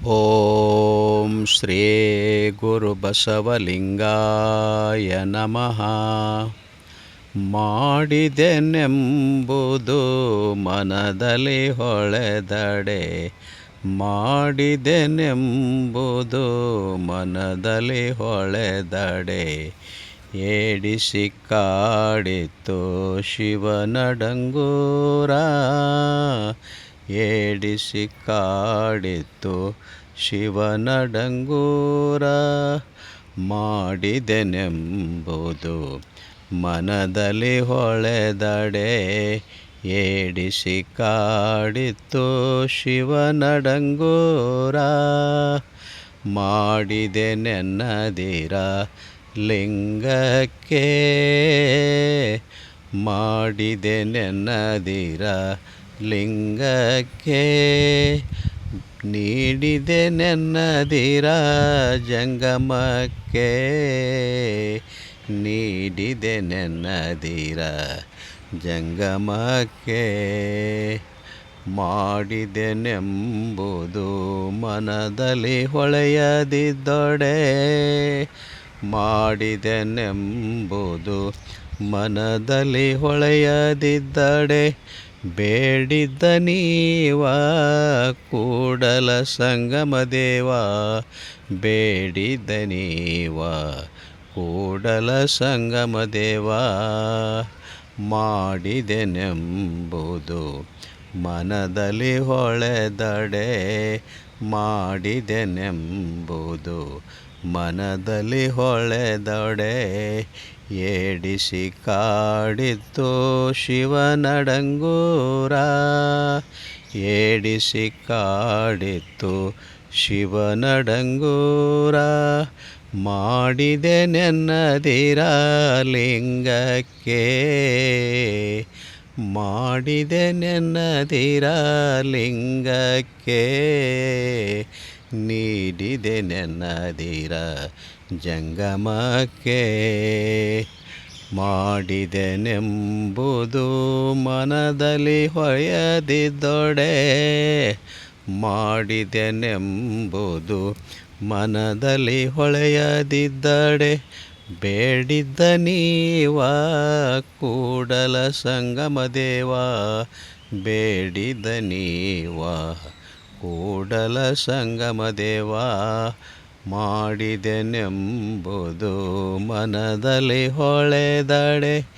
ಓಂ ಶ್ರೀ ಗುರು ಬಸವಲಿಂಗಾಯ ನಮಃ ಮಾಡಿದೆನೆಂಬುದು ಮನದಲ್ಲಿ ಹೊಳೆದಡೆ ಮಾಡಿದೆನೆಂಬುದು ಮನದಲ್ಲಿ ಹೊಳೆದಡೆ ಏಡಿಸಿ ಕಾಡಿತು ಶಿವನಡಂಗೂರ ಏಡಿಸಿ ಕಾಡಿತು ಶಿವನಡಂಗೂರ ಮಾಡಿದೆನೆಂಬುದು ಮನದಲ್ಲಿ ಹೊಳೆದಡೆ. ಏಡಿಸಿ ಕಾಡಿತು ಶಿವನಡಂಗೂರ ಮಾಡಿದೆ ನೆನ್ನದಿರ ಲಿಂಗಕ್ಕೆ ಮಾಡಿದೆ ನೆನ್ನದಿರ ಲಿಂಗಕ್ಕೆ ನೀಡಿದೆ ನೆನ್ನದಿರ ಜಂಗಮಕ್ಕೆ ನೀಡಿದೆ ನೆನ್ನದಿರ ಜಂಗಮಕ್ಕೆ ಮಾಡಿದೆನೆಂಬುದು ಮನದಲ್ಲಿ ಹೊಳೆಯದಿದ್ದೊಡೆ ಮಾಡಿದೆನೆಂಬುದು ಮನದಲ್ಲಿ ಹೊಳೆಯದಿದ್ದಡೆ ಬೇಡಿದ್ದ ನೀವ ಕೂಡಲ ಸಂಗಮ ದೇವ. ಬೇಡಿದ್ದ ನೀವ ಕೂಡಲ ಸಂಗಮ ದೇವ. ಮಾಡಿದೆನೆಂಬುದು ಮನದಲ್ಲಿ ಹೊಳೆದಡೆ. ಮಾಡಿದೆನೆಂಬುದು ಮನದಲ್ಲಿ ಹೊಳೆದಡೆ. ಏಡಿಸಿ ಕಾಡಿತ್ತು ಶಿವನಡಂಗೂರ. ಏಡಿಸಿ ಕಾಡಿತ್ತು ಶಿವನಡಂಗೂರ. ಮಾಡಿದೆ ನೆನ್ನದಿರ ಲಿಂಗಕ್ಕೆ. ಮಾಡಿದೆ ನೆನ್ನದಿರ ಲಿಂಗಕ್ಕೆ. ನೀಡಿದೆ ನೆನ್ನದಿರ ಜಂಗಮಕ್ಕೆ ಮಾಡಿದೆನೆಂಬುದು ಮನದಲ್ಲಿ ಹೊಯದಿದ್ದೊಡೆ. ಮಾಡಿದೆನೆಂಬುದು ಮನದಲ್ಲಿ ಹೊಳೆಯದಿದ್ದಡೆ. ಬೇಡಿದ್ದ ನೀವ ಕೂಡಲ ಸಂಗಮ ದೇವ. ಬೇಡಿದ ನೀವ ಕೂಡಲ ಸಂಗಮ ದೇವ, ಮಾಡಿದೆನೆಂಬುದು ಮನದಲ್ಲಿ ಹೊಳೆದಡೆ.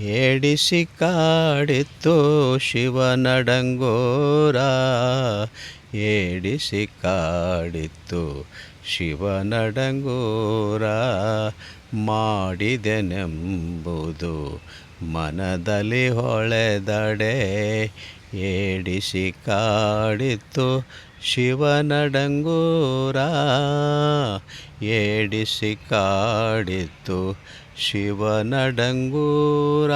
ಏಡಿಸಿ ಕಾಡಿತ್ತು ಶಿವನಡಂಗೋರ, ಏಡಿಸಿ ಕಾಡಿತ್ತು ಶಿವನಡಂಗೋರ, ಮಾಡಿದೆನೆಂಬುದು ಮನದಲ್ಲಿ ಹೊಳೆದಡೆ. ಏಡಿಸಿ ಕಾಡಿತ್ತು ಶಿವನಡಂಗೂರ. ಏಡಿಸಿ ಕಾಡಿತ್ತು ಶಿವನಡಂಗೂರ.